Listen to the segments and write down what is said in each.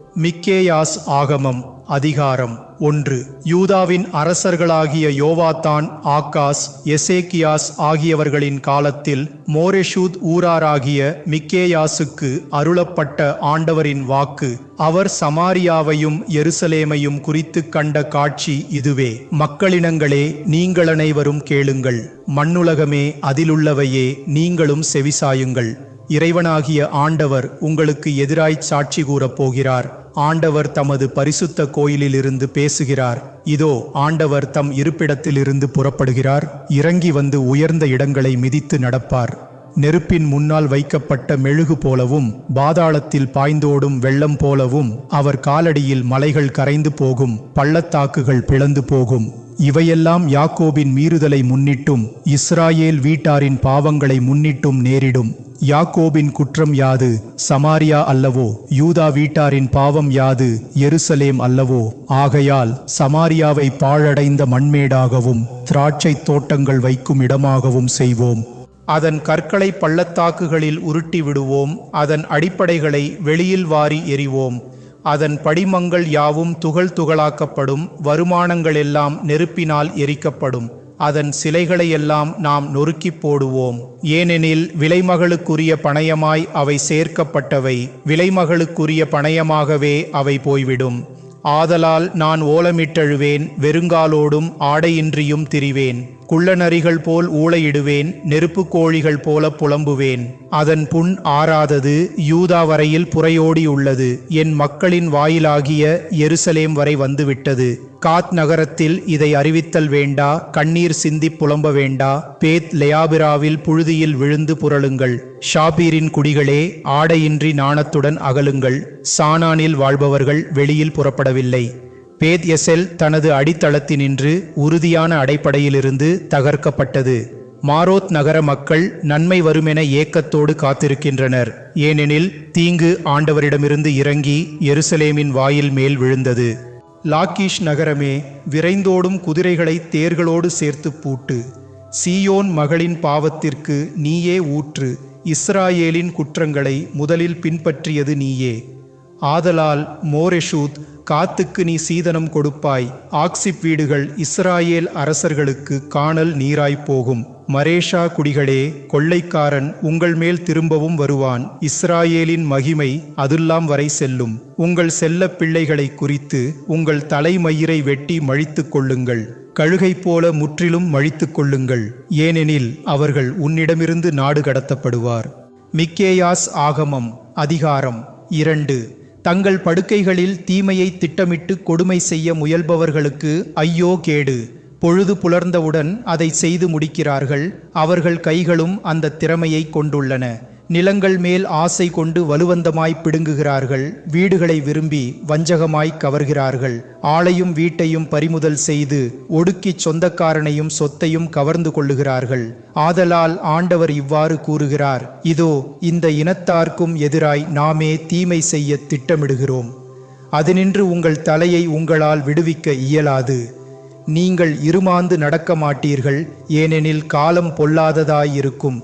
மிக்கேயாஸ் ஆகமம் அதிகாரம் ஒன்று. யூதாவின் அரசர்களாகிய யோவாத்தான் ஆக்காஸ் எசேக்கியாஸ் ஆகியவர்களின் காலத்தில் மோரெஷூத் ஊராராகிய மிக்கேயாசுக்கு அருளப்பட்ட ஆண்டவரின் வாக்கு அவர் சமாரியாவையும் எருசலேமையும் குறித்து கண்ட காட்சி இதுவே. மக்களினங்களே நீங்கள் அனைவரும் கேளுங்கள். மண்ணுலகமே அதிலுள்ளவையே நீங்களும் செவிசாயுங்கள். இறைவனாகிய ஆண்டவர் உங்களுக்கு எதிராய் சாட்சி கூறப் போகிறார். ஆண்டவர் தமது பரிசுத்த கோயிலிலிருந்து பேசுகிறார். இதோ ஆண்டவர் தம் இருப்பிடத்திலிருந்து புறப்படுகிறார். இறங்கி வந்து உயர்ந்த இடங்களை மிதித்து நடப்பார். நெருப்பின் முன்னால் வைக்கப்பட்ட மெழுகு போலவும் பாதாளத்தில் பாய்ந்தோடும் வெள்ளம் போலவும் அவர் காலடியில் மலைகள் கரைந்து போகும் பள்ளத்தாக்குகள் பிளந்து போகும். இவையெல்லாம் யாக்கோபின் மீறுதலை முன்னிட்டும் இஸ்ராயேல் வீட்டாரின் பாவங்களை முன்னிட்டும் நேரிடும். யாக்கோபின் குற்றம் யாது? சமாரியா அல்லவோ? யூதா வீட்டாரின் பாவம் யாது? எருசலேம் அல்லவோ? ஆகையால் சமாரியாவை பாழடைந்த மண்மேடாகவும் திராட்சை தோட்டங்கள் வைக்கும் இடமாகவும் செய்வோம். அதன் கற்களை பள்ளத்தாக்குகளில் உருட்டி விடுவோம். அதன் அடிப்படைகளை வெளியில் வாரி எறிவோம். அதன் படிமங்கள் யாவும் துகள் துகளாக்கப்படும். வருமானங்கள் எல்லாம் நெருப்பினால் எரிக்கப்படும். அதன் சிலைகளையெல்லாம் நாம் நொறுக்கிப் போடுவோம். ஏனெனில் விலைமகளுக்குரிய பணயமாய் அவை சேர்க்கப்பட்டவை. விலைமகளுக்குரிய பணயமாகவே அவை போய்விடும். ஆதலால் நான் ஓலமிட்டழுவேன் வெறுங்காலோடும் ஆடையின்றியும் திரிவேன். குள்ளநரிகள் போல் ஊளையிடுவேன் நெருப்பு கோழிகள் போல புலம்புவேன். அதன் புண் ஆறாதது யூதா வரையில் புறையோடியுள்ளது. என் மக்களின் வாயிலாகிய எருசலேம் வரை வந்துவிட்டது. காத் நகரத்தில் இதை அறிவித்தல் வேண்டா கண்ணீர் சிந்தி புலம்ப வேண்டா. பேத் லெயாபிராவில் புழுதியில் விழுந்து புரளுங்கள். ஷாபீரின் குடிகளே ஆடையின்றி நாணத்துடன் அகலுங்கள். சானானில் வாழ்பவர்கள் வெளியில் புறப்படவில்லை. பேத் எசெல் தனது அடித்தளத்தினின்று உறுதியான அடைப்படையிலிருந்து தகர்க்கப்பட்டது. மாரோத் நகர மக்கள் நன்மை வருமென ஏக்கத்தோடு காத்திருக்கின்றனர். ஏனெனில் தீங்கு ஆண்டவரிடமிருந்து இறங்கி எருசலேமின் வாயில் மேல் விழுந்தது. லாக்கீஷ் நகரமே விரைந்தோடும் குதிரைகளை தேர்களோடு சேர்த்து பூட்டு சீயோன் மகளின் பாவத்திற்கு நீயே ஊற்று இஸ்ராயேலின் குற்றங்களை முதலில் பின்பற்றியது நீயே. ஆதலால் மோரெஷூத் காத்துக்கு நீ சீதனம் கொடுப்பாய். ஆக்சிப் வீடுகள் இஸ்ராயேல் அரசர்களுக்கு காணல் நீராய் போகும். மரேஷா குடிகளே கொள்ளைக்காரன் உங்கள் மேல் திரும்பவும் வருவான். இஸ்ராயேலின் மகிமை அதுல்லாம் வரை செல்லும். உங்கள் செல்ல பிள்ளைகளை குறித்து உங்கள் தலைமயிரை வெட்டி மழித்து கொள்ளுங்கள். கழுகை போல முற்றிலும் மழித்து கொள்ளுங்கள். ஏனெனில் அவர்கள் உன்னிடமிருந்து நாடு கடத்தப்படுவார். மிக்கேயாஸ் ஆகமம் அதிகாரம் இரண்டு. தங்கள் படுக்கைகளில் தீமையை திட்டமிட்டு கொடுமை செய்ய முயல்பவர்களுக்கு ஐயோ கேடு. பொழுது புலர்ந்தவுடன் அதை செய்து முடிக்கிறார்கள். அவர்கள் கைகளும் அந்த திறமையை கொண்டுள்ளன. நிலங்கள் மேல் ஆசை கொண்டு வலுவந்தமாய் பிடுங்குகிறார்கள். வீடுகளை விரும்பி வஞ்சகமாய் கவர்கிறார்கள். ஆளையும் வீட்டையும் பறிமுதல் செய்து ஒடுக்கிச் சொந்தக்காரனையும் சொத்தையும் கவர்ந்து கொள்ளுகிறார்கள். ஆதலால் ஆண்டவர் இவ்வாறு கூறுகிறார் இதோ இந்த இனத்தார்க்கும் எதிராய் நாமே தீமை செய்ய திட்டமிடுகிறோம். அதனின்று உங்கள் தலையை உங்களால் விடுவிக்க இயலாது. நீங்கள் இருமாந்து நடக்க மாட்டீர்கள் ஏனெனில் காலம் பொல்லாததாயிருக்கும்.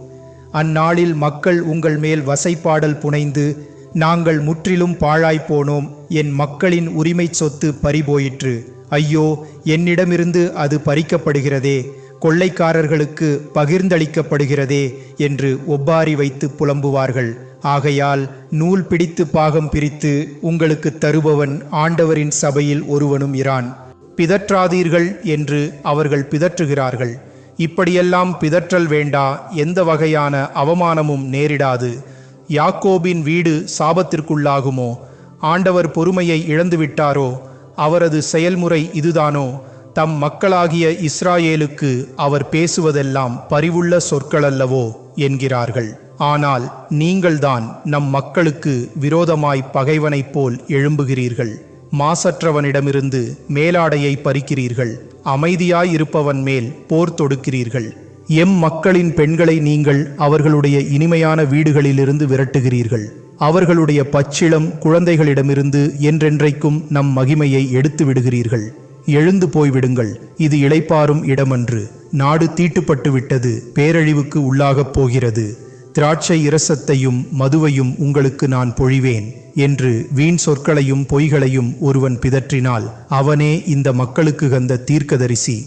அந்நாளில் மக்கள் உங்கள் மேல் வசைப்பாடல் புனைந்து நாங்கள் முற்றிலும் பாழாய்ப்போனோம் என் மக்களின் உரிமை சொத்து பறிபோயிற்று. ஐயோ என்னிடமிருந்து அது பறிக்கப்படுகிறதே கொள்ளைக்காரர்களுக்கு பகிர்ந்தளிக்கப்படுகிறதே என்று ஒப்பாரி வைத்து புலம்புவார்கள். ஆகையால் நூல் பிடித்து பாகம் பிரித்து உங்களுக்கு தருபவன் ஆண்டவரின் சபையில் ஒருவனும் இரான். பிதற்றாதீர்கள் என்று அவர்கள் பிதற்றுகிறார்கள். இப்படியெல்லாம் பிதற்றல் வேண்டா எந்த வகையான அவமானமும் நேரிடாது. யாக்கோபின் வீடு சாபத்திற்குள்ளாகுமோ ஆண்டவர் பொறுமையை இழந்துவிட்டாரோ அவரது செயல்முறை இதுதானோ? தம் மக்களாகிய இஸ்ராயேலுக்கு அவர் பேசுவதெல்லாம் பரிவுள்ள சொற்களல்லவோ? என்கிறார்கள். ஆனால் நீங்கள்தான் நம் மக்களுக்கு விரோதமாய் பகைவனைப் போல் எழும்புகிறீர்கள். மாசற்றவனிடமிருந்து மேலாடையை பறிக்கிறீர்கள். அமைதியாயிருப்பவன் மேல் போர் தொடுக்கிறீர்கள். எம் மக்களின் பெண்களை நீங்கள் அவர்களுடைய இனிமையான வீடுகளிலிருந்து விரட்டுகிறீர்கள். அவர்களுடைய பச்சிளம் குழந்தைகளிடமிருந்து என்றென்றைக்கும் நம் மகிமையை எடுத்து விடுகிறீர்கள். எழுந்து போய்விடுங்கள். இது இளைப்பாறும் இடமன்று. நாடு தீட்டுப்பட்டு விட்டது பேரழிவுக்கு உள்ளாகப் போகிறது. திராட்சை இரசத்தையும் மதுவையும் உங்களுக்கு நான் பொழிவேன் என்று வீண் சொற்களையும் பொய்களையும் ஒருவன் பிதற்றினால் அவனே இந்த மக்களுக்கு கந்த தீர்க்கதரிசி.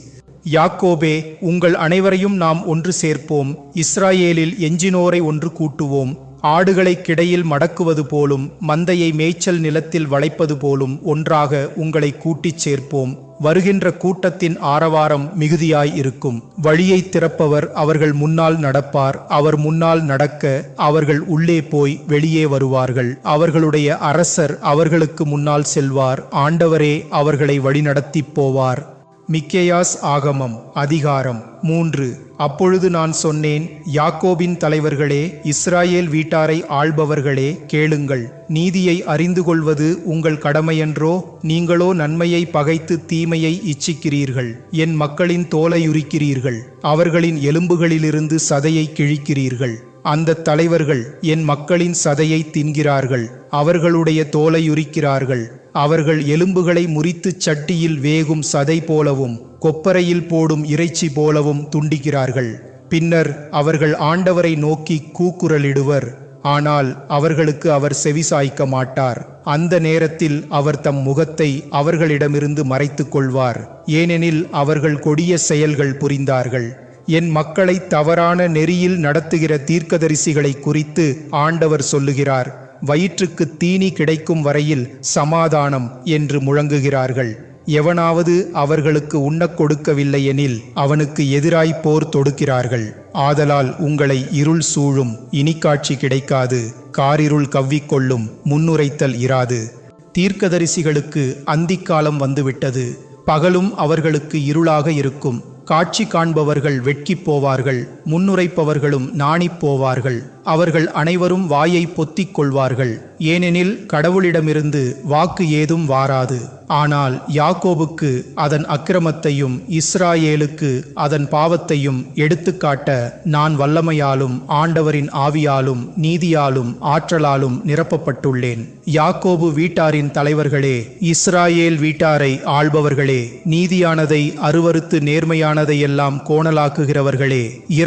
யாக்கோபே உங்கள் அனைவரையும் நாம் ஒன்று சேர்ப்போம். இஸ்ராயேலில் எஞ்சினோரை ஒன்று கூட்டுவோம். ஆடுகளைக் கிடையில் மடக்குவது போலும் மந்தையை மேய்ச்சல் நிலத்தில் வளைப்பது போலும் ஒன்றாக உங்களை கூட்டிச் சேர்ப்போம். வருகின்ற கூட்டத்தின் ஆரவாரம் மிகுதியாய் இருக்கும். வழியை திறப்பவர் அவர்கள் முன்னால் நடப்பார். அவர் முன்னால் நடக்க அவர்கள் உள்ளே போய் வெளியே வருவார்கள். அவர்களுடைய அரசர் அவர்களுக்கு முன்னால் செல்வார். ஆண்டவரே அவர்களை வழிநடத்திப் போவார். மிக்கேயாஸ் ஆகமம் அதிகாரம் மூன்று. அப்பொழுது நான் சொன்னேன் யாக்கோபின் தலைவர்களே இஸ்ராயேல் வீட்டாரை ஆள்பவர்களே கேளுங்கள். நீதியை அறிந்து கொள்வது உங்கள் கடமையன்றோ நீங்களோ நன்மையை பகைத்து தீமையை இச்சிக்கிறீர்கள். என் மக்களின் தோலையுரிக்கிறீர்கள். அவர்களின் எலும்புகளிலிருந்து சதையை கிழிக்கிறீர்கள். அந்த தலைவர்கள் என் மக்களின் சதையை தின்கிறார்கள். அவர்களுடைய தோலையுரிக்கிறார்கள். அவர்கள் எலும்புகளை முறித்துச் சட்டியில் வேகும் சதை போலவும் கொப்பரையில் போடும் இறைச்சி போலவும் துண்டிக்கிறார்கள். பின்னர் அவர்கள் ஆண்டவரை நோக்கி கூக்குரலிடுவர். ஆனால் அவர்களுக்கு அவர் செவிசாய்க்க மாட்டார். அந்த நேரத்தில் அவர் தம் முகத்தை அவர்களிடமிருந்து மறைத்துக் கொள்வார். ஏனெனில் அவர்கள் கொடிய செயல்கள் புரிந்தார்கள். என் மக்களை தவறான நெறியில் நடத்துகிற தீர்க்கதரிசிகளை குறித்து ஆண்டவர் சொல்லுகிறார். வயிற்றுக்கு தீனி கிடைக்கும் வரையில் சமாதானம் என்று முழங்குகிறார்கள். எவனாவது அவர்களுக்கு உண்ணக் கொடுக்கவில்லை எனில் அவனுக்கு எதிராய் போர் தொடுக்கிறார்கள். ஆதலால் உங்களை இருள் சூழும் இனிக்காட்சி கிடைக்காது காரிருள் கவ்விக்கொள்ளும் முன்னுரைத்தல் இராது. தீர்க்கதரிசிகளுக்கு அந்திக்காலம் வந்துவிட்டது. பகலும் அவர்களுக்கு இருளாக இருக்கும். காட்சி காண்பவர்கள் வெட்கிப் போவார்கள். முன்னுரைப்பவர்களும் நாணிப்போவார்கள். அவர்கள் அனைவரும் வாயை பொத்திக் கொள்வார்கள். ஏனெனில் கடவுளிடமிருந்து வாக்கு ஏதும் வாராது. ஆனால் யாக்கோபுக்கு அதன் அக்கிரமத்தையும் இஸ்ராயேலுக்கு அதன் பாவத்தையும் எடுத்துக்காட்ட நான் வல்லமையாலும் ஆண்டவரின் ஆவியாலும் நீதியாலும் ஆற்றலாலும் நிரப்பப்பட்டுள்ளேன். யாக்கோபு வீட்டாரின் தலைவர்களே இஸ்ராயேல் வீட்டாரை ஆள்பவர்களே நீதியானதை அருவருத்து நேர்மையானதையெல்லாம் கோணலாக்குகிறவர்களே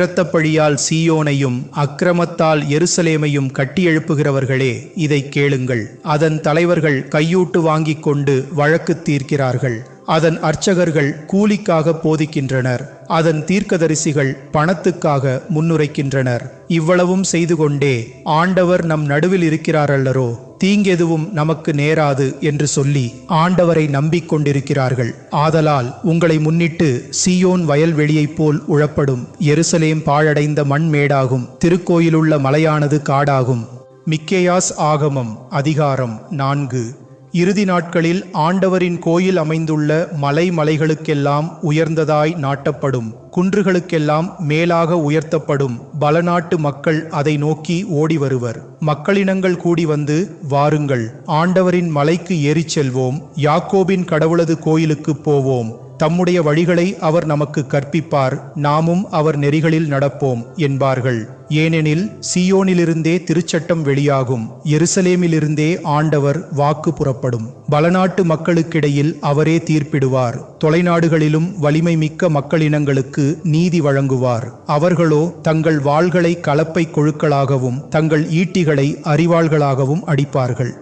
இரத்தப்பழியால் சீயோனையும் அக்கிரமத்தால் எருசலேமையும் கட்டியெழுப்புகிறவர்களே இதை கேளுங்கள். அதன் தலைவர்கள் கையூட்டு வாங்கிக் கொண்டு வழக்கு தீர்க்கிறார்கள். அதன் அர்ச்சகர்கள் கூலிக்காக போதிக்கின்றனர். அதன் தீர்க்கதரிசிகள் பணத்துக்காக முன்னுரைக்கின்றனர். இவ்வளவும் செய்து கொண்டே ஆண்டவர் நம் நடுவில் இருக்கிறாரல்லரோ தீங்கெதுவும் நமக்கு நேராது என்று சொல்லி ஆண்டவரை நம்பிக்கொண்டிருக்கிறார்கள். ஆதலால் உங்களை முன்னிட்டு சீயோன் வயல்வெளியைப் போல் உழப்படும் எருசலேம் பாழடைந்த மண்மேடாகும் திருக்கோயிலுள்ள மலையானது காடாகும். மிக்கேயாஸ் ஆகமம் அதிகாரம் நான்கு. இறுதி நாட்களில் ஆண்டவரின் கோயில் அமைந்துள்ள மலை மலைகளுக்கெல்லாம் உயர்ந்ததாய் நாட்டப்படும். குன்றுகளுக்கெல்லாம் மேலாக உயர்த்தப்படும். பலநாட்டு மக்கள் அதை நோக்கி ஓடி வருவர். மக்களினங்கள் கூடி வந்து வாருங்கள். ஆண்டவரின் மலைக்கு ஏறிச் செல்வோம். யாக்கோபின் கடவுளது கோயிலுக்கு போவோம். தம்முடைய வழிகளை அவர் நமக்கு கற்பிப்பார். நாமும் அவர் நெறிகளில் நடப்போம் என்பார்கள். ஏனெனில் சியோனிலிருந்தே திருச்சட்டம் வெளியாகும். எருசலேமிலிருந்தே ஆண்டவர் வாக்கு புறப்படும். பலநாட்டு மக்களுக்கிடையில் அவரே தீர்ப்பிடுவார். தொலைநாடுகளிலும் வலிமை மிக்க மக்களினங்களுக்கு நீதி வழங்குவார். அவர்களோ தங்கள் வாள்களை கலப்பை கொழுக்களாகவும் தங்கள் ஈட்டிகளை அறிவாள்களாகவும் அடிப்பார்கள்.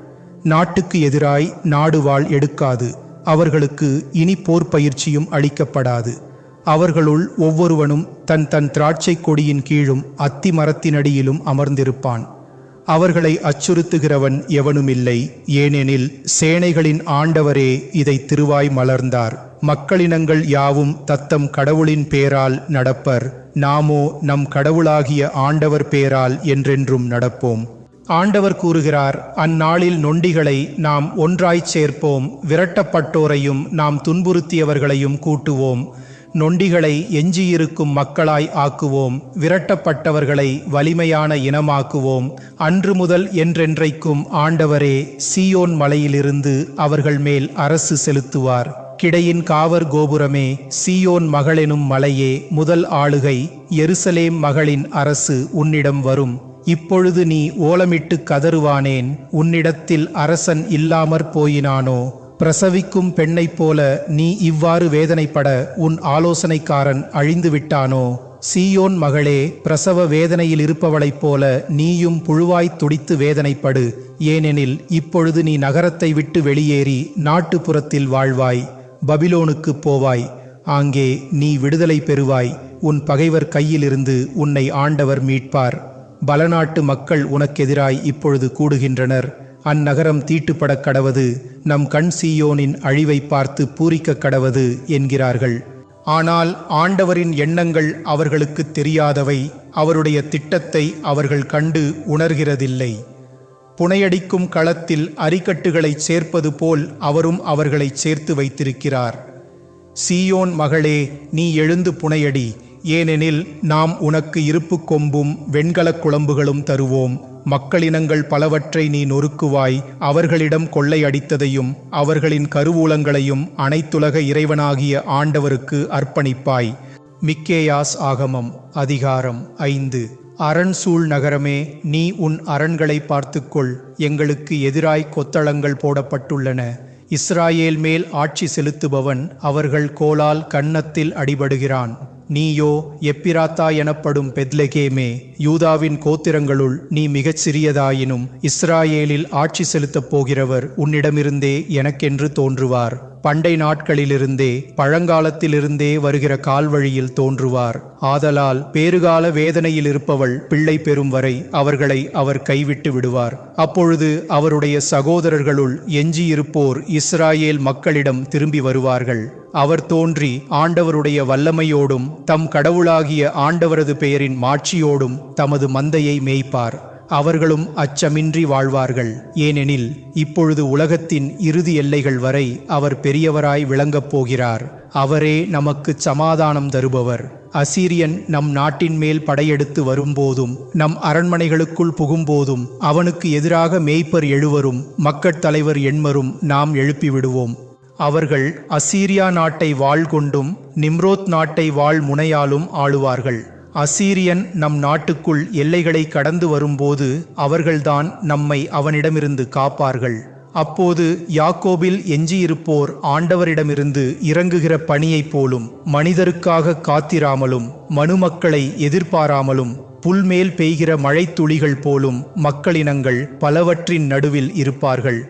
நாட்டுக்கு எதிராய் நாடு வாழ் எடுக்காது. அவர்களுக்கு இனி போர் பயிற்சியும் அளிக்கப்படாது. அவர்களுள் ஒவ்வொருவனும் தன் தன் திராட்சை கொடியின் கீழும் அத்தி மரத்தினடியிலும் அமர்ந்திருப்பான். அவர்களை அச்சுறுத்துகிறவன் எவனுமில்லை. ஏனெனில் சேனைகளின் ஆண்டவரே இதை திருவாய் மலர்ந்தார். மக்களினங்கள் யாவும் தத்தம் கடவுளின் பேரால் நடப்பர். நாமோ நம் கடவுளாகிய ஆண்டவர் பேரால் என்றென்றும் நடப்போம். ஆண்டவர் கூறுகிறார் அந்நாளில் நொண்டிகளை நாம் ஒன்றாய்ச் சேர்ப்போம் விரட்டப்பட்டோரையும் நாம் துன்புறுத்தியவர்களையும் கூட்டுவோம். நொண்டிகளை எஞ்சியிருக்கும் மக்களாய் ஆக்குவோம் விரட்டப்பட்டவர்களை வலிமையான இனமாக்குவோம். அன்று முதல் என்றென்றைக்கும் ஆண்டவரே சீயோன் மலையிலிருந்து அவர்கள் மேல் அரசு செலுத்துவார். கிடையின் காவர் கோபுரமே சீயோன் மகளெனும் மலையே முதல் ஆளுகை எருசலேம் மகளின் அரசு உன்னிடம் வரும். இப்பொழுது நீ ஓலமிட்டு கதறுவானேன்? உன்னிடத்தில் அரசன் இல்லாமற் போயினானோ? பிரசவிக்கும் பெண்ணைப் போல நீ இவ்வாறு வேதனைப்பட உன் ஆலோசனைக்காரன் அழிந்து விட்டானோ? சீயோன் மகளே பிரசவ வேதனையில் இருப்பவளைப் போல நீயும் புழுவாய்த் துடித்து வேதனைப்படு. ஏனெனில் இப்பொழுது நீ நகரத்தை விட்டு வெளியேறி நாட்டுப்புறத்தில் வாழ்வாய் பபிலோனுக்குப் போவாய். ஆங்கே நீ விடுதலை பெறுவாய். உன் பகைவர் கையிலிருந்து உன்னை ஆண்டவர் மீட்பார். பலநாட்டு மக்கள் உனக்கெதிராய் இப்பொழுது கூடுகின்றனர். அந்நகரம் தீட்டுப்படக் கடவது நம் கண் சீயோனின் அழிவை பார்த்து பூரிக்கக் கடவது என்கிறார்கள். ஆனால் ஆண்டவரின் எண்ணங்கள் அவர்களுக்கு தெரியாதவை அவருடைய திட்டத்தை அவர்கள் கண்டு உணர்கிறதில்லை. புனையடிக்கும் களத்தில் அரிக்கட்டுகளைச் சேர்ப்பது போல் அவரும் அவர்களைச் சேர்த்து வைத்திருக்கிறார். சீயோன் மகளே நீ எழுந்து புனையடி ஏனெனில் நாம் உனக்கு இருப்பு கொம்பும் வெண்கலக் குழம்புகளும் தருவோம். மக்களினங்கள் பலவற்றை நீ நொறுக்குவாய். அவர்களிடம் கொள்ளையடித்ததையும் அவர்களின் கருவூலங்களையும் அனைத்துலக இறைவனாகிய ஆண்டவருக்கு அர்ப்பணிப்பாய். மிக்கேயாஸ் ஆகமம் அதிகாரம் ஐந்து. அரண் சூழ் நகரமே நீ உன் அரண்களை பார்த்துக்கொள். எங்களுக்கு எதிராய் கொத்தளங்கள் போடப்பட்டுள்ளன. இஸ்ராயேல் மேல் ஆட்சி செலுத்துபவன் அவர்கள் கோலால் கன்னத்தில் அடிபடுகிறான். நீயோ எப்பிராத்தா எனப்படும் பெத்லெகேமே யூதாவின் கோத்திரங்களுள் நீ மிகச் சிறியதாயினும் இஸ்ராயேலில் ஆட்சி செலுத்தப் போகிறவர் உன்னிடமிருந்தே எனக்கென்று தோன்றுவார். பண்டை நாட்களிலிருந்தே பழங்காலத்திலிருந்தே வருகிற கால்வழியில் தோன்றுவார். ஆதலால் பேறுகால வேதனையில் இருப்பவள் பிள்ளை பெறும் வரை அவர்களை அவர் கைவிட்டு விடுவார். அப்பொழுது அவருடைய சகோதரர்களுள் எஞ்சியிருப்போர் இஸ்ராயேல் மக்களிடம் திரும்பி வருவார்கள். அவர் தோன்றி ஆண்டவருடைய வல்லமையோடும் தம் கடவுளாகிய ஆண்டவரது பெயரின் மாட்சியோடும் தமது மந்தையை மேய்ப்பார். அவர்களும் அச்சமின்றி வாழ்வார்கள். ஏனெனில் இப்பொழுது உலகத்தின் இறுதி எல்லைகள் வரை அவர் பெரியவராய் விளங்கப் போகிறார். அவரே நமக்கு சமாதானம் தருபவர். அசீரியன் நம் நாட்டின் மேல் படையெடுத்து வரும்போதும் நம் அரண்மனைகளுக்குள் புகும்போதும் அவனுக்கு எதிராக மேய்ப்பர் எழுவரும் மக்கட் தலைவர் எண்மரும் நாம் எழுப்பிவிடுவோம். அவர்கள் அசீரியா நாட்டை வாள் கொண்டும் நிம்ரோத் நாட்டை வாழ் முனையாலும் ஆளுவார்கள். அசீரியன் நம் நாட்டுக்குள் எல்லைகளை கடந்து வரும்போது அவர்கள்தான் நம்மை அவனிடமிருந்து காப்பார்கள். அப்போது யாக்கோபில் எஞ்சியிருப்போர் ஆண்டவரிடமிருந்து இறங்குகிற பணியைப் போலும் மனிதருக்காக காத்திராமலும் மனுமக்களை எதிர்பாராமலும் புல்மேல் பெய்கிற மழைத்துளிகள் போலும் மக்களினங்கள் பலவற்றின் நடுவில் இருப்பார்கள்.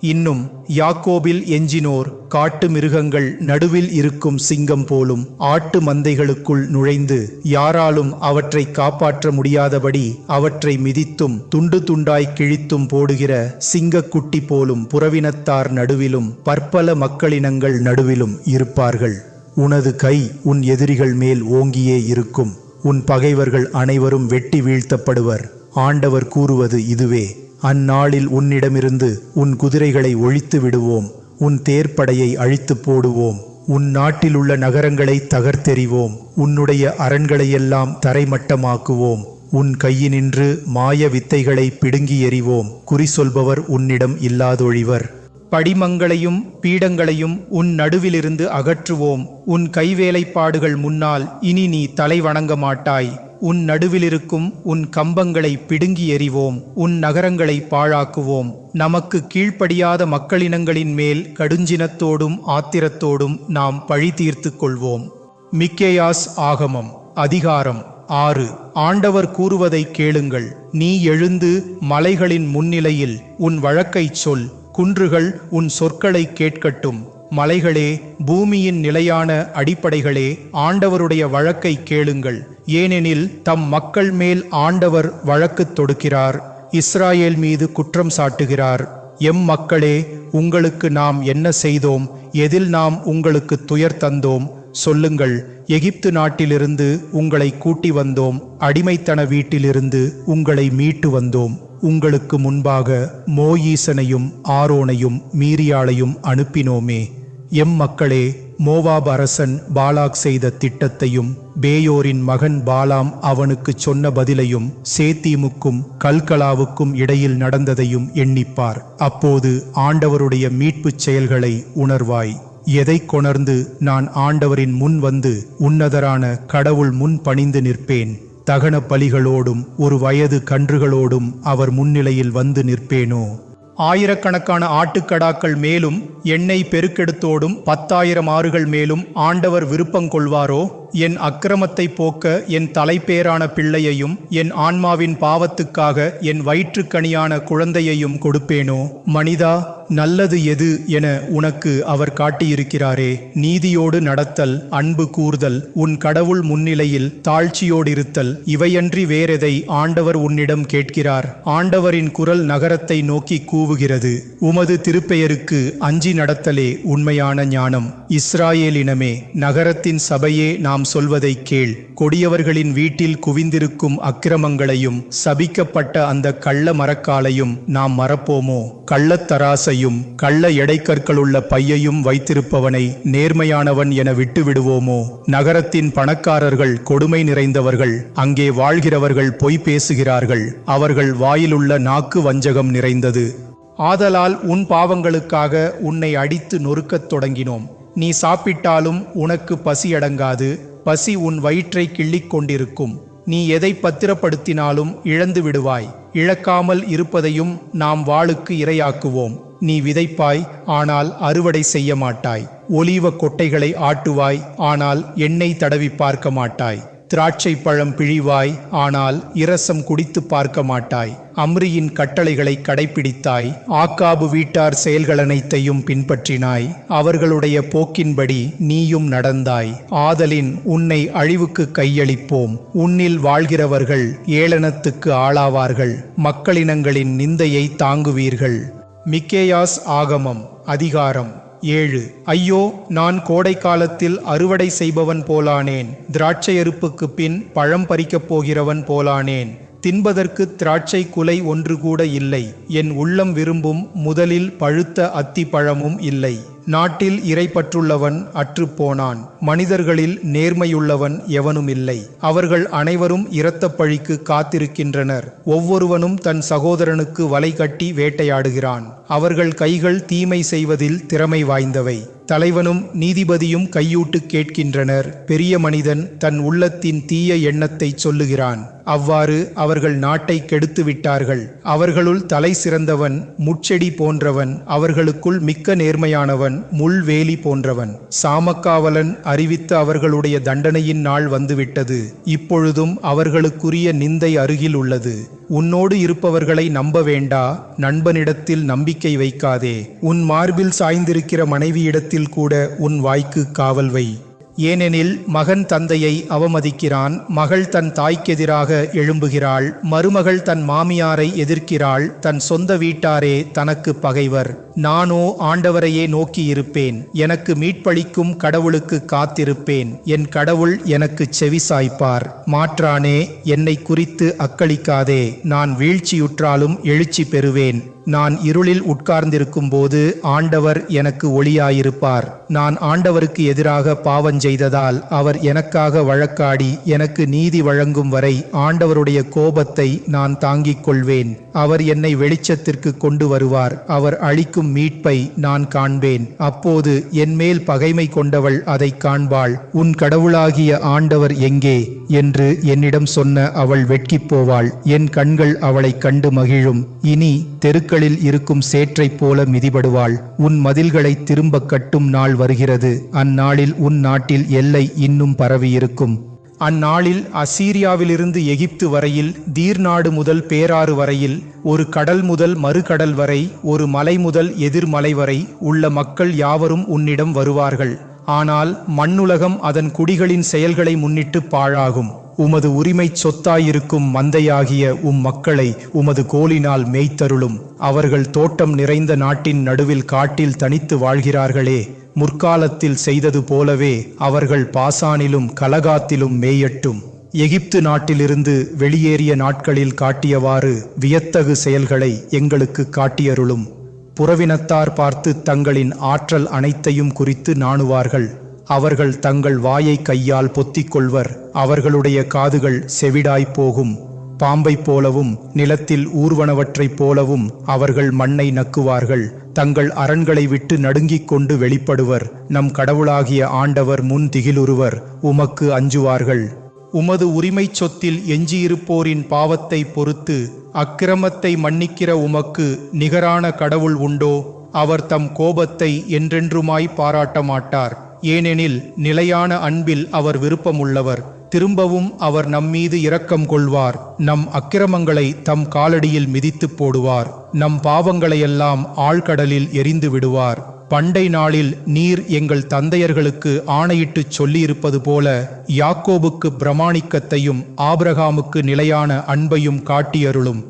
இன்னும் யாக்கோபில் எஞ்சினோர் காட்டு மிருகங்கள் நடுவில் இருக்கும் சிங்கம் போலும் ஆட்டு மந்தைகளுக்குள் நுழைந்து யாராலும் அவற்றை காப்பாற்ற முடியாதபடி அவற்றை மிதித்தும் துண்டு துண்டாய் கிழித்தும் போடுகிற சிங்கக்குட்டி போலும் புறவினத்தார் நடுவிலும் பற்பல மக்களினங்கள் நடுவிலும் இருப்பார்கள். உனது கை உன் எதிரிகள் மேல் ஓங்கியே இருக்கும். உன் பகைவர்கள் அனைவரும் வெட்டி வீழ்த்தப்படுவர். ஆண்டவர் கூறுவது இதுவே. அந்நாளில் உன்னிடமிருந்து உன் குதிரைகளை ஒழித்து விடுவோம். உன் தேர்ப்படையை அழித்து போடுவோம். உன் நாட்டிலுள்ள நகரங்களை தகர்த்தெறிவோம். உன்னுடைய அரண்களையெல்லாம் தரைமட்டமாக்குவோம். உன் கையினின்று மாய வித்தைகளை பிடுங்கி எறிவோம். குறி சொல்பவர் உன்னிடம் இல்லாதொழிவர். படிமங்களையும் பீடங்களையும் உன் நடுவிலிருந்து அகற்றுவோம். உன் கைவேலைப்பாடுகள் முன்னால் இனி நீ தலை வணங்க மாட்டாய். உன் நடுவிலிருக்கும் உன் கம்பங்களை பிடுங்கி எறிவோம் உன் நகரங்களை பாழாக்குவோம். நமக்கு கீழ்ப்படியாத மக்களினங்களின் மேல் கடுஞ்சினத்தோடும் ஆத்திரத்தோடும் நாம் பழி தீர்த்து கொள்வோம். மிக்கேயாஸ் ஆகமம் அதிகாரம் ஆறு. ஆண்டவர் கூறுவதை கேளுங்கள். நீ எழுந்து மலைகளின் முன்னிலையில் உன் வழக்கைச் சொல் குன்றுகள் உன் சொற்களை கேட்கட்டும். மலைகளே பூமியின் நிலையான அடிப்படைகளே ஆண்டவருடைய வழக்கை கேளுங்கள். ஏனெனில் தம் மக்கள் மேல் ஆண்டவர் வழக்கு தொடுக்கிறார். இஸ்ராயேல் மீது குற்றம் சாட்டுகிறார். எம் மக்களே உங்களுக்கு நாம் என்ன செய்தோம்? எதில் நாம் உங்களுக்கு துயர் தந்தோம்? சொல்லுங்கள். எகிப்து நாட்டிலிருந்து உங்களை கூட்டி வந்தோம். அடிமைத்தன வீட்டிலிருந்து உங்களை மீட்டு வந்தோம். உங்களுக்கு முன்பாக மோயீசனையும் ஆரோனையும் மீரியாளையும் அனுப்பினோமே. எம் மக்களே மோவாப் அரசன் பாலாக் செய்த திட்டத்தையும் பேயோரின் மகன் பாலாம் அவனுக்கு சொன்ன பதிலையும் சேத்தீமுக்கும் கல்கலாவுக்கும் இடையில் நடந்ததையும் எண்ணிப்பார். அப்போது ஆண்டவருடைய மீட்புச் செயல்களை உணர்வாய். எதை கொணர்ந்து நான் ஆண்டவரின் முன் வந்து உன்னதரான கடவுள் முன் பணிந்து நிற்பேன்? தகன பலிகளோடும் ஒரு வயது கன்றுகளோடும் அவர் முன்னிலையில் வந்து நிற்பேனோ? ஆயிரக்கணக்கான ஆட்டுக்கடாக்கள் மேலும் எண்ணெய் பெருக்கெடுத்தோடும் பத்தாயிரம் ஆறுகள் மேலும் ஆண்டவர் விருப்பங்கொள்வாரோ என் அக்கிரமத்தை போக்க என் தலைப்பேரான பிள்ளையையும் என் ஆன்மாவின் பாவத்துக்காக என் வயிற்றுக்கனியான குழந்தையையும் கொடுப்பேனோ? மனிதா நல்லது எது என உனக்கு அவர் காட்டியிருக்கிறாரே. நீதியோடு நடத்தல் அன்பு கூர்தல் உன் கடவுள் முன்னிலையில் தாழ்ச்சியோடிருத்தல் இவையன்றி வேறெதை ஆண்டவர் உன்னிடம் கேட்கிறார். ஆண்டவரின் குரல் நகரத்தை நோக்கி கூவுகிறது. உமது திருப்பெயருக்கு அஞ்சி நடத்தலே உண்மையான ஞானம். இஸ்ராயேலினமே நகரத்தின் சபையே நாம் சொல்வதை கேள். கொடியவர்களின் வீட்டில் குவிந்திருக்கும் அக்கிரமங்களையும் சபிக்கப்பட்ட அந்த கள்ள மரக்காலையும் நாம் மறப்போமோ? கள்ளத்தராசையும் கள்ள எடைக்கற்களுள்ள பையையும் வைத்திருப்பவனை நேர்மையானவன் என விட்டுவிடுவோமோ? நகரத்தின் பணக்காரர்கள் கொடுமை நிறைந்தவர்கள் அங்கே வாழ்கிறவர்கள் பொய் பேசுகிறார்கள். அவர்கள் வாயிலுள்ள நாக்கு வஞ்சகம் நிறைந்தது. ஆதலால் உன் பாவங்களுக்காக உன்னை அடித்து நொறுக்கத் தொடங்கினோம். நீ சாப்பிட்டாலும் உனக்கு பசி அடங்காது. பசி உன் வயிற்றை கிள்ளிக் கொண்டிருக்கும். நீ எதை பத்திரப்படுத்தினாலும் இழந்து விடுவாய். இழக்காமல் இருப்பதையும் நாம் வாளுக்கு இரையாக்குவோம். நீ விதைப்பாய் ஆனால் அறுவடை செய்ய மாட்டாய். ஒலீவ கொட்டைகளை ஆட்டுவாய் ஆனால் எண்ணெய் தடவி பார்க்க மாட்டாய். திராட்சை பழம் பிழிவாய் ஆனால் இரசம் குடித்து பார்க்க மாட்டாய். அம்ரியின் கட்டளைகளை கடைப்பிடித்தாய். ஆக்காபு வீட்டார் செயல்களனைத்தையும் பின்பற்றினாய். அவர்களுடைய போக்கின்படி நீயும் நடந்தாய். ஆதலின் உன்னை அழிவுக்கு கையளிப்போம். உன்னில் வாழ்கிறவர்கள் ஏளனத்துக்கு ஆளாவார்கள். மக்களினங்களின் நிந்தையை தாங்குவீர்கள். மிக்கேயாஸ் ஆகமம் அதிகாரம். ஏழு. ஐயோ நான் கோடை காலத்தில் அறுவடை செய்பவன் போலானேன். திராட்சை அறுப்புக்கு பின் பழம் பறிக்கப் போகிறவன் போலானேன். தின்பதற்கு திராட்சை குலை ஒன்று கூட இல்லை. என் உள்ளம் விரும்பும் முதலில் பழுத்த அத்தி பழமும் இல்லை. நாட்டில் இறைப்பற்றுள்ளவன் அற்றுப்போனான் மனிதர்களில் நேர்மையுள்ளவன் எவனும் இல்லை. அவர்கள் அனைவரும் இரத்தப் பழிக்கு காத்திருக்கின்றனர். ஒவ்வொருவனும் தன் சகோதரனுக்கு வலை கட்டி வேட்டையாடுகிறான். அவர்கள் கைகள் தீமை செய்வதில் திறமை வாய்ந்தவை. தலைவனும் நீதிபதியும் கையூட்டு கேட்கின்றனர். பெரிய மனிதன் தன் உள்ளத்தின் தீய எண்ணத்தை சொல்லுகிறான். அவ்வாறு அவர்கள் நாட்டை கெடுத்து விட்டார்கள். அவர்களுள் தலை சிறந்தவன் முட்செடி போன்றவன் அவர்களுக்குள் மிக்க நேர்மையானவன் முள்வேலி போன்றவன். சாமக்காவலன் அறிவித்த அவர்களுடைய தண்டனையின் நாள் வந்துவிட்டது. இப்பொழுதும் அவர்களுக்குரிய நிந்தை அருகில் உள்ளது. உன்னோடு இருப்பவர்களை நம்ப வேண்டா நண்பனிடத்தில் நம்பிக்கை வைக்காதே. உன் மார்பில் சாய்ந்திருக்கிற மனைவியிடத்தில் கூட உன் வாய்க்கு காவல் வை. ஏனெனில் மகன் தந்தையை அவமதிக்கிறான் மகள் தன் தாய்க்கெதிராக எழும்புகிறாள் மருமகள் தன் மாமியாரை எதிர்க்கிறாள் தன் சொந்த வீட்டாரே தனக்கு பகைவர். நானோ ஆண்டவரையே நோக்கியிருப்பேன் எனக்கு மீட்பளிக்கும் கடவுளுக்கு காத்திருப்பேன் என் கடவுள் எனக்கு செவி சாய்ப்பார். மாற்றானே என்னை குறித்து அக்களிக்காதே நான் வீழ்ச்சியுற்றாலும் எழுச்சி பெறுவேன். நான் இருளில் உட்கார்ந்திருக்கும் போது ஆண்டவர் எனக்கு ஒளியாயிருப்பார். நான் ஆண்டவருக்கு எதிராக பாவம் செய்ததால் அவர் எனக்காக வழக்காடி எனக்கு நீதி வழங்கும் வரை ஆண்டவருடைய கோபத்தை நான் தாங்கிக் கொள்வேன். அவர் என்னை வெளிச்சத்திற்கு கொண்டு வருவார். அவர் அளிக்கும் மீட்பை நான் காண்பேன். அப்போது என்மேல் பகைமை கொண்டவள் அதை காண்பாள். உன் கடவுளாகிய ஆண்டவர் எங்கே? என்று என்னிடம் சொன்ன அவள் வெட்கிப் போவாள். என் கண்கள் அவளைக் கண்டு மகிழும். இனி தெருக்களில் இருக்கும் சேற்றைப் போல மிதிபடுவாள். உன் மதில்களை திரும்பக் கட்டும் நாள் வருகிறது. அந்நாளில் உன் நாட்டில் எல்லை இன்னும் பரவியிருக்கும். அந்நாளில் அசீரியாவிலிருந்து எகிப்து வரையில் தீர்நாடு முதல் பேராறு வரையில் ஒரு கடல் முதல் மறுகடல் வரை ஒரு மலை முதல் எதிர்மலை வரை உள்ள மக்கள் யாவரும் உன்னிடம் வருவார்கள். ஆனால் மண்ணுலகம் அதன் குடிகளின் செயல்களை முன்னிட்டு பாழாகும். உமது உரிமைச் சொத்தாயிருக்கும் மந்தையாகிய உம் மக்களை உமது கோலினால் மேய்த்தருளும். அவர்கள் தோட்டம் நிறைந்த நாட்டின் நடுவில் காட்டில் தனித்து வாழ்கிறார்களே. முற்காலத்தில் செய்தது போலவே அவர்கள் பாசானிலும் கலகாத்திலும் மேயட்டும். எகிப்து நாட்டிலிருந்து வெளியேறிய நாட்களில் காட்டியவாறு வியத்தகு செயல்களை எங்களுக்கு காட்டியருளும். புறவினத்தார் பார்த்து தங்களின் ஆற்றல் அனைத்தையும் குறித்து நாணுவார்கள். அவர்கள் தங்கள் வாயை கையால் பொத்திக் கொள்வர். அவர்களுடைய காதுகள் செவிடாய்ப் போகும். பாம்பைப் போலவும் நிலத்தில் ஊர்வனவற்றைப் போலவும் அவர்கள் மண்ணை நக்குவார்கள். தங்கள் அரண்களை விட்டு நடுங்கிக் கொண்டு வெளிப்படுவர். நம் கடவுளாகிய ஆண்டவர் முன் திகிலுறுவர். உமக்கு அஞ்சுவார்கள். உமது உரிமைச் சொத்தில் எஞ்சியிருப்போரின் பாவத்தை பொறுத்து அக்கிரமத்தை மன்னிக்கிற உமக்கு நிகரான கடவுள் உண்டோ? அவர் தம் கோபத்தை என்றென்றுமாய் பாராட்ட மாட்டார் ஏனெனில் நிலையான அன்பில் அவர் விருப்பமுள்ளவர். திரும்பவும் அவர் நம்மீது இரக்கம் கொள்வார். நம் அக்கிரமங்களை தம் காலடியில் மிதித்துப் போடுவார். நம் பாவங்களையெல்லாம் ஆழ்கடலில் எரிந்து விடுவார். பண்டை நாளில் நீர் எங்கள் தந்தையர்களுக்கு ஆணையிட்டுச் சொல்லியிருப்பது போல யாக்கோபுக்கு பிரமாணிக்கத்தையும் ஆபிரகாமுக்கு நிலையான அன்பையும் காட்டியருளும்.